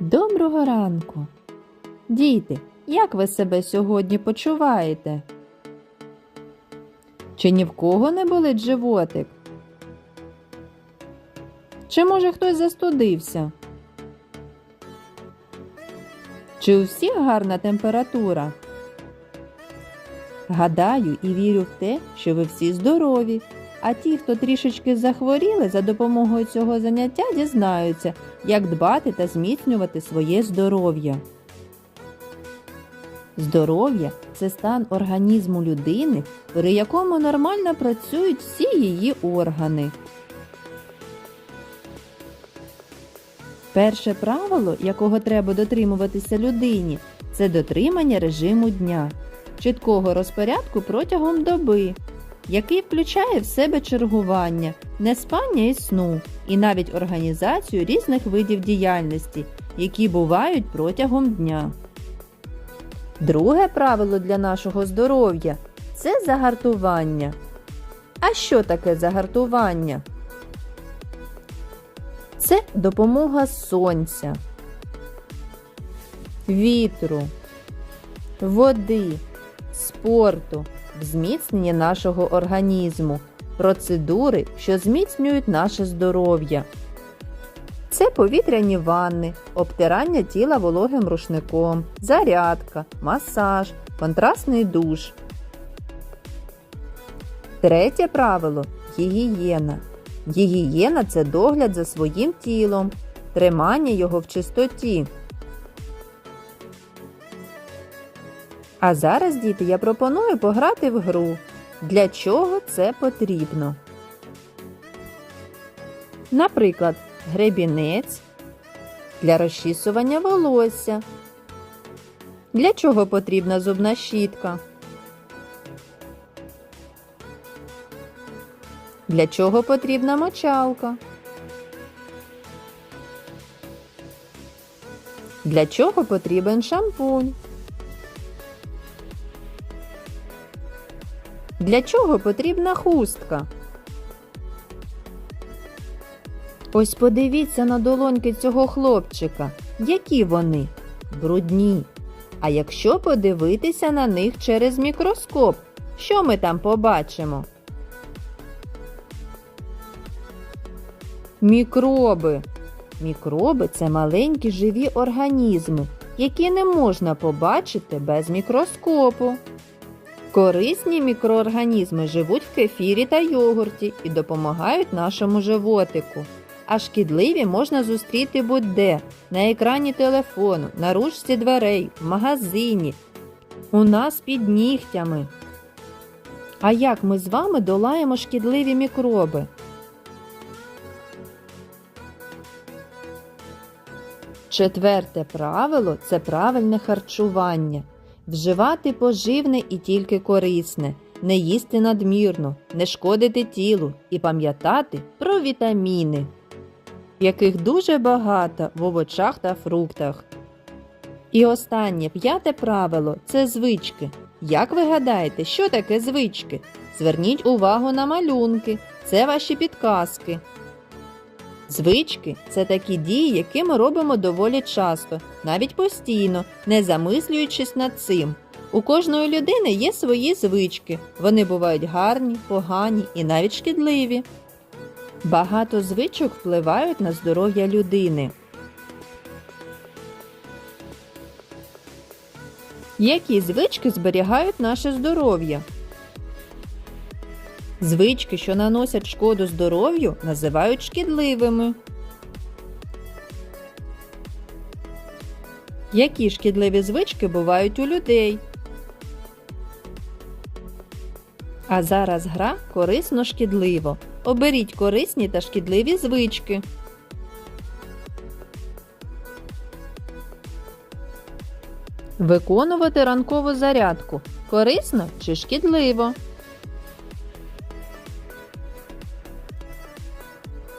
Доброго ранку. Діти, як ви себе сьогодні почуваєте? Чи ні в кого не болить животик? Чи може хтось застудився? Чи у всіх гарна температура? Гадаю і вірю в те, що ви всі здорові, а ті, хто трішечки захворіли, за допомогою цього заняття дізнаються, як дбати та зміцнювати своє здоров'я. Здоров'я це стан організму людини, при якому нормально працюють всі її органи. Перше правило, якого треба дотримуватися людині, це дотримання режиму дня, чіткого розпорядку протягом доби, який включає в себе чергування, неспання і сну, і навіть організацію різних видів діяльності, які бувають протягом дня. Друге правило для нашого здоров'я це загартування. А що таке загартування? Це допомога сонця, вітру, води, спорту, в зміцненні нашого організму, процедури, що зміцнюють наше здоров'я. Це повітряні ванни, обтирання тіла вологим рушником, зарядка, масаж, контрастний душ. Третє правило гігієна. Гігієна це догляд за своїм тілом, тримання його в чистоті. А зараз, діти, я пропоную пограти в гру. Для чого це потрібно? Наприклад, гребінець для розчісування волосся. Для чого потрібна зубна щітка? Для чого потрібна мочалка? Для чого потрібен шампунь? Для чого потрібна хустка? Ось подивіться на долоньки цього хлопчика. Які вони? Брудні. А якщо подивитися на них через мікроскоп, що ми там побачимо? Мікроби. Мікроби це маленькі живі організми, які не можна побачити без мікроскопу. Корисні мікроорганізми живуть в кефірі та йогурті і допомагають нашому животику. А шкідливі можна зустріти будь-де на екрані телефону, на ручці дверей, в магазині, у нас під нігтями. А як ми з вами долаємо шкідливі мікроби? Четверте правило це правильне харчування. Вживати поживне і тільки корисне, не їсти надмірно, не шкодити тілу і пам'ятати про вітаміни, яких дуже багато в овочах та фруктах. І останнє п'яте правило це звички. Як ви гадаєте, що таке звички? Зверніть увагу на малюнки, це ваші підказки. Звички це такі дії, які ми робимо доволі часто, навіть постійно, не замислюючись над цим. У кожної людини є свої звички. Вони бувають гарні, погані і навіть шкідливі. Багато звичок впливають на здоров'я людини. Які звички зберігають наше здоров'я? Звички, що наносять шкоду здоров'ю, називають шкідливими. Які шкідливі звички бувають у людей? А зараз гра корисно шкідливо. Оберіть корисні та шкідливі звички. Виконувати ранкову зарядку корисно чи шкідливо?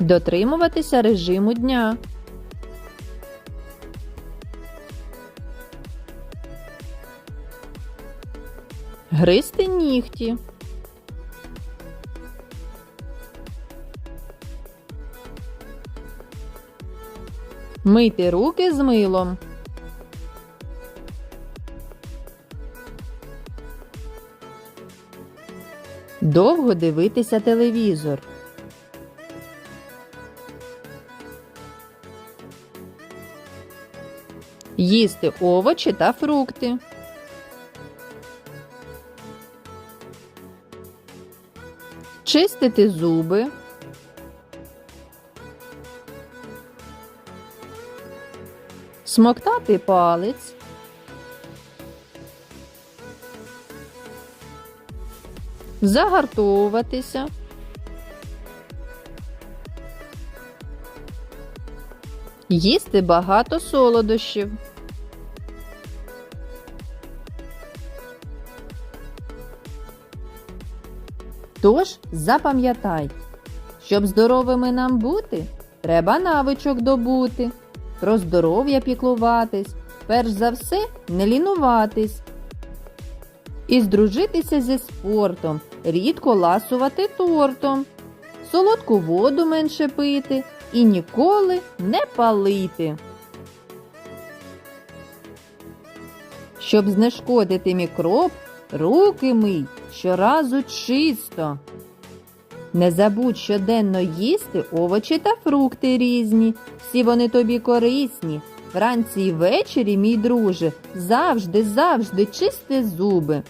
Дотримуватися режиму дня. Гризти нігті. Мийте руки з милом. Довго дивитися телевізор. Їсти овочі та фрукти. Чистити зуби. Смоктати палець. Загартовуватися. Їсти багато солодощів. Тож запам'ятай, щоб здоровими нам бути, треба навичок добути, про здоров'я піклуватись, перш за все не лінуватись. І здружитися зі спортом, рідко ласувати тортом, солодку воду менше пити і ніколи не палити. Щоб знешкодити мікроб, руки мий щоразу чисто. Не забудь щоденно їсти овочі та фрукти різні, всі вони тобі корисні. Вранці і ввечері, мій друже, завжди, завжди чисти зуби.